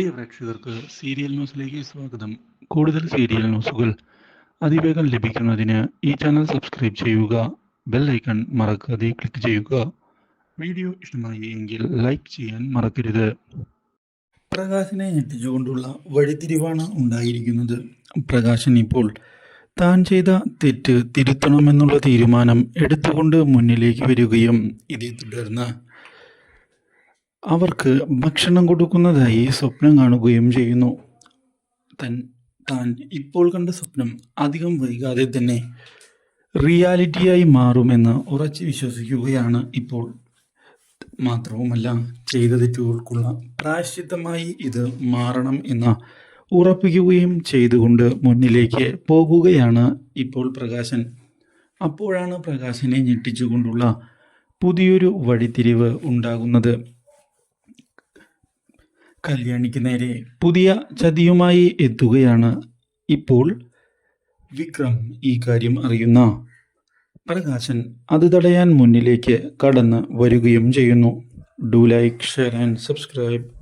പ്രിയ പ്രേക്ഷകർക്ക് സീരിയൽ ന്യൂസിലേക്ക് സ്വാഗതം. കൂടുതൽ സീരിയൽ ന്യൂസുകൾ അതിവേഗം ലഭിക്കുന്നതിന് ഈ ചാനൽ സബ്സ്ക്രൈബ് ചെയ്യുക ബെൽ ഐക്കൺ മറക്കാതെ ക്ലിക്ക് ചെയ്യുക. വീഡിയോ ഇഷ്ടമായി എങ്കിൽ ലൈക്ക് ചെയ്യാൻ മറക്കരുത്. പ്രകാശിനെ ഞെട്ടിച്ചുകൊണ്ടുള്ള വഴിത്തിരിവാണ് ഉണ്ടായിരിക്കുന്നത്. പ്രകാശൻ ഇപ്പോൾ താൻ ചെയ്ത തെറ്റ് തിരുത്തണമെന്നുള്ള തീരുമാനം എടുത്തുകൊണ്ട് മുന്നിലേക്ക് വരികയും ഇതേ തുടർന്ന് അവർക്ക് ഭക്ഷണം കൊടുക്കുന്നതായി സ്വപ്നം കാണുകയും ചെയ്യുന്നു. തൻ താൻ ഇപ്പോൾ കണ്ട സ്വപ്നം അധികം വൈകാതെ തന്നെ റിയാലിറ്റിയായി മാറുമെന്ന് ഉറച്ചു വിശ്വസിക്കുകയാണ് ഇപ്പോൾ. മാത്രവുമല്ല ചെയ്ത തെറ്റുകൾക്കുള്ള പ്രായശ്ചിത്തമായി ഇത് മാറണം എന്ന് ഉറപ്പിക്കുകയും ചെയ്തുകൊണ്ട് മുന്നിലേക്ക് പോകുകയാണ് ഇപ്പോൾ പ്രകാശൻ. അപ്പോഴാണ് പ്രകാശനെ ഞെട്ടിച്ചുകൊണ്ടുള്ള പുതിയൊരു വഴിത്തിരിവ് ഉണ്ടാകുന്നത്. കല്യാണിക്ക് നേരെ പുതിയ ചതിയുമായി എത്തുകയാണ് ഇപ്പോൾ വിക്രം ഈ കാര്യം അറിയുന്ന. പ്രകാശൻ അത് തടയാൻ മുന്നിലേക്ക് കടന്ന് വരികയും ചെയ്യുന്നു. Do like share and subscribe.